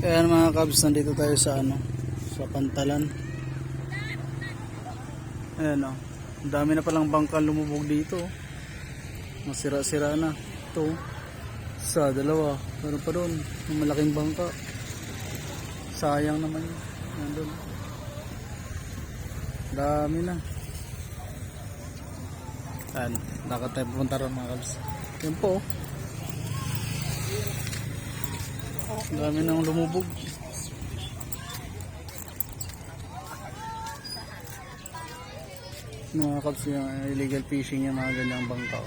Kaya mga kabs, nandito tayo sa ano, sa pantalan. Ayan o. Ang dami na palang bangkang lumubog dito. oh. Masira-sira na. Ito. oh. Sa dalawa. Meron pa doon. Malaking bangka. Sayang naman yun. Nandun. Dami na. Ayan. Lakad tayo pupunta ron mga kabs. Yan po. Dami nang lumubog. Mga kaps yung illegal fishing yung mga ganyang bangka.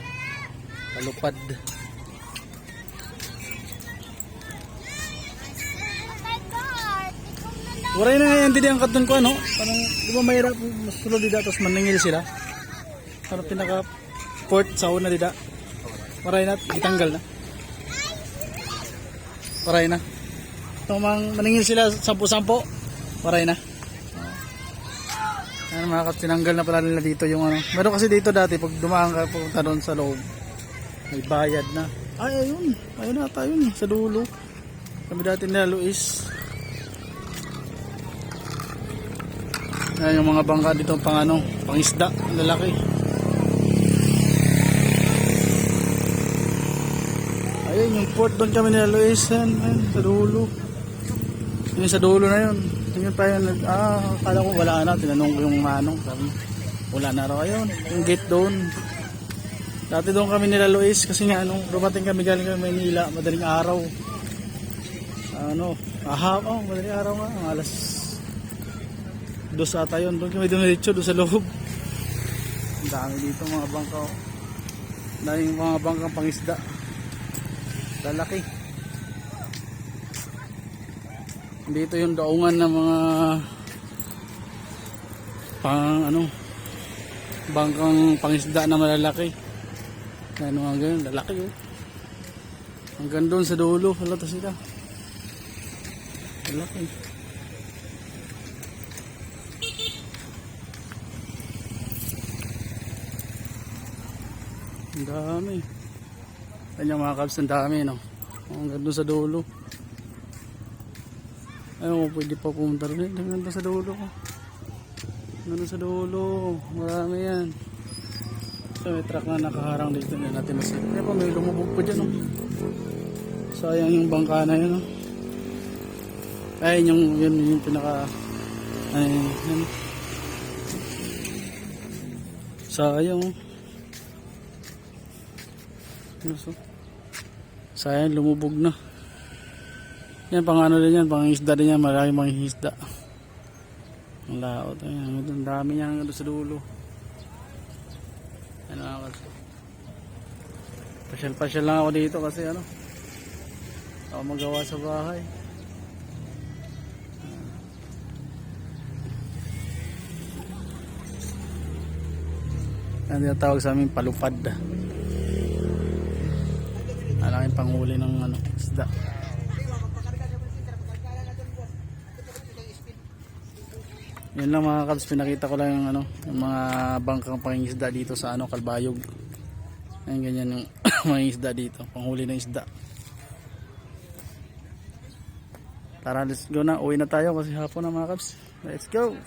Kalupad. Waray na nga yan din ang katun ko ano. Parang di ba mahirap mas sulod dida tapos maningil sila. Parang pinaka port sa una dida. Waray na itanggal na. Waray na. Ito mang maningil sila sampu-sampo. Waray na. Ano mga kaps, tinanggal na pala nila dito yung ano. Meron kasi dito dati pag dumaan ka pupunta doon sa loob. May bayad na. Ay ayun. Ayun na tayo yun sa dulo. Kami dati nila Luis. Ayan yung mga bangka dito pang ano, pang isda, ang lalaki. Ayun yung port doon kami nila Luis, yan, yan, sa dulo. Yung sa dulo na yun. Tingin pa yun, ah, akala ko wala na, tinanong ko yung manong, sabi, wala na raw ayun, yung gate doon. Dati doon kami nila Luis kasi nga ano, dumating kami galing kami Maynila, madaling araw. Ano, aha, oh, madaling araw nga, alas dos ata yun. Doon kami dumiretso doon sa loob. Ang dami dito mga bangka. oh. Daming mga bangkang pangisda. Lalaki. Dito yung daungan ng mga pang ano bangkang pangisda na malalaki. Ano nga ganyan, lalaki oh. Hanggang doon sa dulo, halata sila. Lalaki. Ang dami. Kanya mga kabs, ang dami, no? Hanggang doon sa dulo. Ayun, kung pwede pa pumunta rin. Hanggang doon sa dulo ko. Hanggang sa dulo. Marami yan. So, may truck na nakaharang dito na natin na Kaya pa, may lumubog pa dyan, no? Sayang yung bangka na yun, no? Ayun yung, yun, yung pinaka... Ay, yun. Sayang, oh. Ano so? Sayang, lumubog na. Yan, pang ano din yan, pang isda din yan, marami mga isda. Ang laot, ang dami niya hanggang sa dulo. Ano ako kasi. Pasyal-pasyal lang ako dito kasi ano, ako magawa sa bahay. Ano yung tawag sa amin palupad. Malaking panghuli ng ano, isda. Yun lang mga kabs, pinakita ko lang yung ano, yung mga bangkang pangingisda dito sa ano, Kalbayog. Ayun ganyan yung mga isda dito, panghuli ng isda. Tara, let's go na. Uwi na tayo kasi hapon na mga kabs. Let's go!